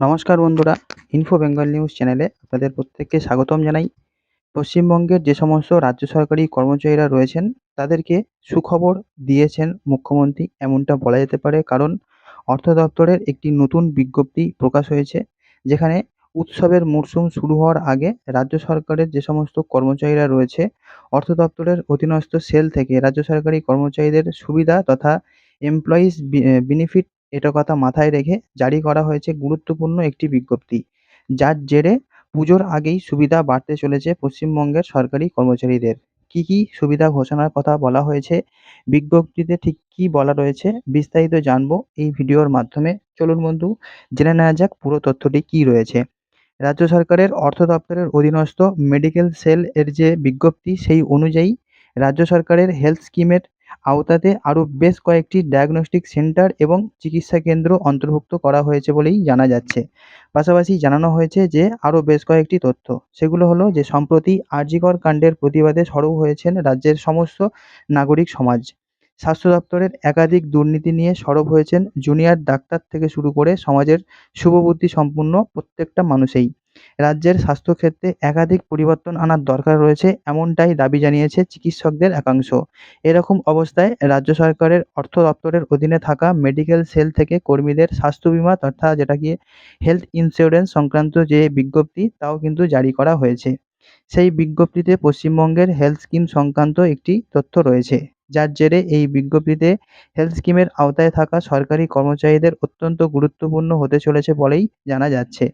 নমস্কার বন্ধুরা info Bengal news চ্যানেলে আপনাদের প্রত্যেককে স্বাগতম জানাই। পশ্চিমবঙ্গের যে সমস্ত রাজ্য সরকারি কর্মচারীরা রয়েছেন, তাদেরকে সুখবর দিয়েছেন মুখ্যমন্ত্রী এমনটা বলা যেতে পারে কারণ অর্থ দপ্তরের একটি নতুন বিজ্ঞপ্তি প্রকাশ হয়েছে, যেখানে উৎসবের মরশুম শুরু হওয়ার আগে রাজ্য সরকারের যে সমস্ত কর্মচারীরা রয়েছে, অর্থ দপ্তরের অধীনস্থ সেল থেকে রাজ্য সরকারি কর্মচারীদের সুবিধা তথা এমপ্লয়িজ বেনিফিট এটা কথা মাথায় রেখে জারি করা হয়েছে গুরুত্বপূর্ণ একটি বিজ্ঞপ্তি, যার জেরে পুজোর আগেই সুবিধা বাড়তে চলেছে পশ্চিমবঙ্গের সরকারি কর্মচারীদের। কী কী সুবিধা ঘোষণার কথা বলা হয়েছে, বিজ্ঞপ্তিতে ঠিক কী বলা রয়েছে বিস্তারিত জানব এই ভিডিওর মাধ্যমে। চলুন বন্ধু, জেনে নেওয়া যাক পুরো তথ্যটি কী রয়েছে। রাজ্য সরকারের অর্থ দপ্তরের অধীনস্থ মেডিকেল সেল এর যে বিজ্ঞপ্তি, সেই অনুযায়ী রাজ্য সরকারের হেলথ স্কিমের আওতাতে আরও বেশ কয়েকটি ডায়াগনস্টিক সেন্টার এবং চিকিৎসা কেন্দ্র অন্তর্ভুক্ত করা হয়েছে বলেই জানা যাচ্ছে। পাশাপাশি জানানো হয়েছে যে, আরও বেশ কয়েকটি তথ্য। সেগুলো হলো যে, সম্প্রতি আরজিকর কাণ্ডের প্রতিবাদে সরব হয়েছেন রাজ্যের সমস্ত নাগরিক সমাজ। স্বাস্থ্য দপ্তরের একাধিক দুর্নীতি নিয়ে সরব হয়েছেন জুনিয়র ডাক্তার থেকে শুরু করে সমাজের শুভবুদ্ধি সম্পন্ন প্রত্যেকটা মানুষেই। রাজ্যের স্বাস্থ্যক্ষেত্রে একাধিক পরিবর্তন আনার দরকার রয়েছে, এমনটাই দাবি জানিয়েছে চিকিৎসকদের একাংশ। এরকম অবস্থায় রাজ্য সরকারের অর্থ দপ্তরের অধীনে থাকা মেডিকেল সেল থেকে কর্মীদের স্বাস্থ্য বিমা তথা যেটা যেটাকে হেলথ ইন্স্যুরেন্স সংক্রান্ত যে বিজ্ঞপ্তি, তাও কিন্তু জারি করা হয়েছে। সেই বিজ্ঞপ্তিতে পশ্চিমবঙ্গের হেলথ স্কিম সংক্রান্ত একটি তথ্য রয়েছে। যার জেরে এই বিজ্ঞপ্তিতে হেলথ স্কিমের আওতায় থাকা সরকারি কর্মচারীদের অত্যন্ত গুরুত্বপূর্ণ হতে চলেছে বলেই জানা যাচ্ছে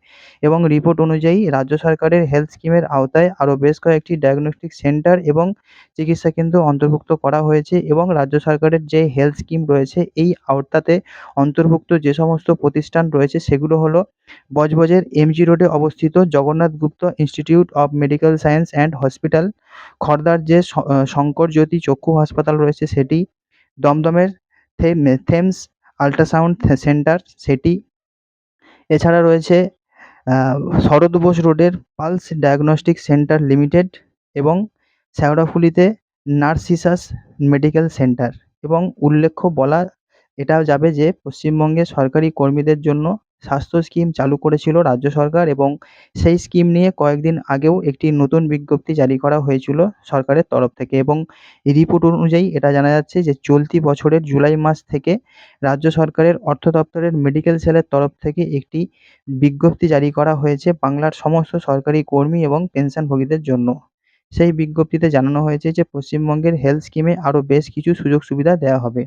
এবং রিপোর্ট অনুযায়ী রাজ্য সরকারের হেলথ স্কিমের আওতায় আরও বেশ কয়েকটি ডায়াগনস্টিক সেন্টার এবং চিকিৎসা কেন্দ্র অন্তর্ভুক্ত করা হয়েছে এবং রাজ্য সরকারের যে হেলথ স্কিম রয়েছে এই আওতাতে অন্তর্ভুক্ত যে সমস্ত প্রতিষ্ঠান রয়েছে সেগুলো হলো বজবজের এমজি রোডে অবস্থিত Jagannath Gupta institute of medical science and hospital খড়দার যে শঙ্কর জ্যোতি চক্ষু হাসপাতাল রয়েছে সেটি দমদমের থেমস আল্ট্রাসাউন্ড সেন্টার সেটি। এছাড়া রয়েছে শরৎ বোস রোডের পালস ডায়াগনস্টিক সেন্টার লিমিটেড এবং শেওড়াফুলিতে নার্সিসাস মেডিকেল সেন্টার এবং উল্লেখ্য বলা, এটাও যাবে যে পশ্চিমবঙ্গে সরকারি কর্মীদের জন্য স্বাস্থ্য স্কিম চালু করেছিল রাজ্য সরকার এবং সেই স্কিম নিয়ে কয়েকদিন আগেও একটি নতুন বিজ্ঞপ্তি জারি করা হয়েছিল সরকারের তরফ থেকে এবং রিপোর্ট অনুযায়ী এটা জানা যাচ্ছে যে চলতি বছরের জুলাই মাস থেকে রাজ্য সরকারের অর্থ দপ্তরের মেডিকেল সেলের তরফ থেকে একটি বিজ্ঞপ্তি জারি করা হয়েছে বাংলার সমস্ত সরকারি কর্মী এবং পেনশনভোগীদের জন্য। সেই বিজ্ঞপ্তিতে জানানো হয়েছে যে পশ্চিমবঙ্গের হেলথ স্কিমে আরও বেশ কিছু সুযোগ সুবিধা দেওয়া হবে।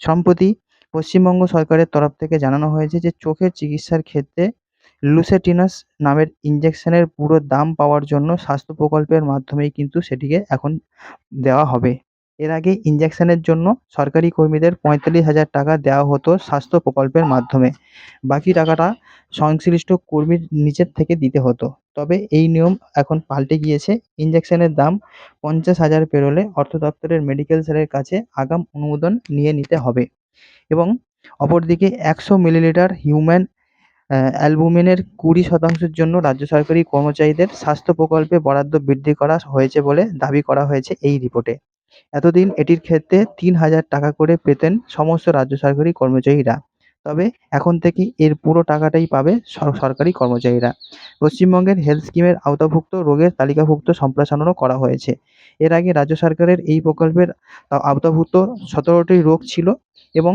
সম্প্রতি পশ্চিমবঙ্গ সরকারের তরফ থেকে জানানো হয়েছে যে, চোখের চিকিৎসার ক্ষেত্রে লুসেটিনাস নামের ইঞ্জেকশনের পুরো দাম পাওয়ার জন্য স্বাস্থ্য প্রকল্পের মাধ্যমেই কিন্তু সেটিকে এখন দেওয়া হবে। এর আগে ইঞ্জেকশনের জন্য সরকারি কর্মীদের পঁয়তাল্লিশ হাজার টাকা দেওয়া হতো স্বাস্থ্য প্রকল্পের মাধ্যমে। বাকি টাকাটা সংশ্লিষ্ট কর্মীর নিজের থেকে দিতে হতো। তবে এই নিয়ম এখন পাল্টে গিয়েছে। ইঞ্জেকশনের দাম পঞ্চাশ হাজার পেরোলে অর্থ দপ্তরের মেডিকেল সেলের কাছে আগাম অনুমোদন নিয়ে নিতে হবে। এবং অপরদিকে একশো মিলিলিটার হিউম্যান অ্যালবুমিনের কুড়ি শতাংশের জন্য রাজ্য সরকারি কর্মচারীদের স্বাস্থ্য প্রকল্পে বরাদ্দ বৃদ্ধি করা হয়েছে বলে দাবি করা হয়েছে এই রিপোর্টে। এতদিন এটির ক্ষেত্রে তিন হাজার টাকা করে পেতেন সমস্ত রাজ্য সরকারি কর্মচারীরা। তবে এখন থেকে এর পুরো টাকাটাই পাবে সরকারি কর্মচারীরা। পশ্চিমবঙ্গের হেলথ স্কিমের আওতাভুক্ত রোগের তালিকাভুক্ত সম্প্রসারণও করা হয়েছে। এর আগে রাজ্য সরকারের এই প্রকল্পের আওতাভুক্ত সতেরোটি রোগ ছিল এবং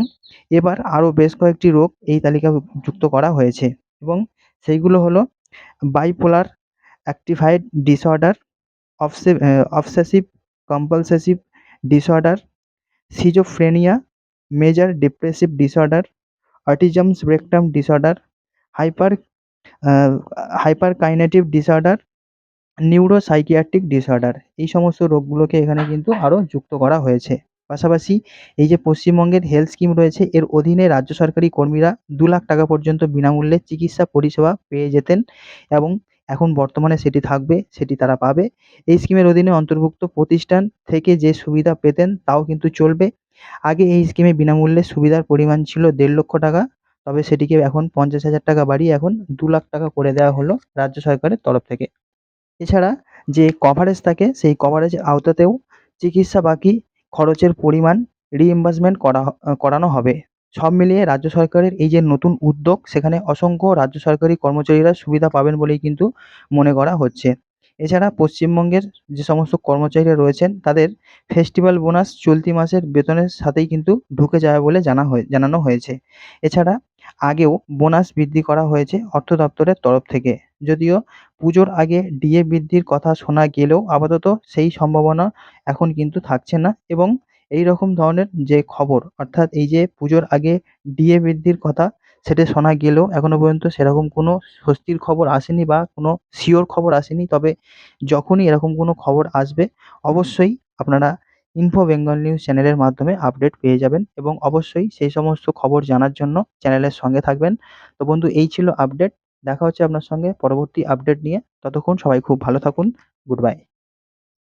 এবার আরও বেশ কয়েকটি রোগ এই তালিকাভুক্ত করা হয়েছে এবং সেইগুলো হলো bipolar affective disorder অবসে obsessive compulsive disorder schizophrenia major depressive disorder autism spectrum disorder hyper hyper kinetic disorder neuropsychiatric disorder এই সমস্ত রোগগুলোকে এখানে কিন্তু আরও যুক্ত করা হয়েছে। পাশাপাশি এই যে পশ্চিমবঙ্গের হেলথ স্কিম রয়েছে, এর অধীনে রাজ্য সরকারি কর্মীরা দু লাখ টাকা পর্যন্ত বিনামূল্যে চিকিৎসা পরিষেবা পেয়ে যেতেন এবং এখন বর্তমানে সেটি থাকবে, সেটি তারা পাবে। এই স্কিমের অধীনে অন্তর্ভুক্ত প্রতিষ্ঠান থেকে যে সুবিধা পেতেন তাও কিন্তু চলবে। আগে এই স্কিমে বিনামূল্যে সুবিধার পরিমাণ ছিল দেড় লক্ষ টাকা, তবে সেটিকে এখন পঞ্চাশ হাজার টাকা বাড়িয়ে এখন দু লাখ টাকা করে দেওয়া হলো রাজ্য সরকারের তরফ থেকে। এছাড়া যে কভারেজ থাকে, সেই কভারেজের আওতাতেও চিকিৎসা বাকি খরচের পরিমাণ রিইম্বার্সমেন্ট করা করানো হবে। সব মিলিয়ে রাজ্য সরকারের এই যে নতুন উদ্যোগ, সেখানে অসংখ্য রাজ্য সরকারি কর্মচারীরা সুবিধা পাবেন বলেই কিন্তু মনে করা হচ্ছে। এছাড়া পশ্চিমবঙ্গের যে সমস্ত কর্মচারীরা রয়েছেন, তাদের ফেস্টিভ্যাল বোনাস চলতি মাসের বেতনের সাথেই কিন্তু ঢুকে যাবে বলে জানা হয়ে, জানানো হয়েছে। এছাড়া আগেও বোনাস বৃদ্ধি করা হয়েছে অর্থ দপ্তরের তরফ থেকে। যদিও পুজোর আগে ডিএ বৃদ্ধির কথা শোনা গেলেও আপাতত সেই সম্ভাবনা এখন কিন্তু থাকছে না এবং এই রকম ধরনের যে খবর, অর্থাৎ এই যে পুজোর আগে ডিএ বৃদ্ধির কথা সেটা শোনা গেলেও এখনও পর্যন্ত সেরকম কোনো স্বস্তির খবর আসেনি বা কোনো শিওর খবর আসেনি। তবে যখনই এরকম কোনো খবর আসবে, অবশ্যই আপনারা ইনফো বেঙ্গল নিউজ চ্যানেলের মাধ্যমে আপডেট পেয়ে যাবেন এবং অবশ্যই সেই সমস্ত খবর জানার জন্য চ্যানেলের সঙ্গে থাকবেন। তো বন্ধু, এই ছিল আপডেট দেখা হচ্ছে আপনার সঙ্গে পরবর্তী আপডেট নিয়ে। ততক্ষণ সবাই খুব ভালো থাকুন। Good bye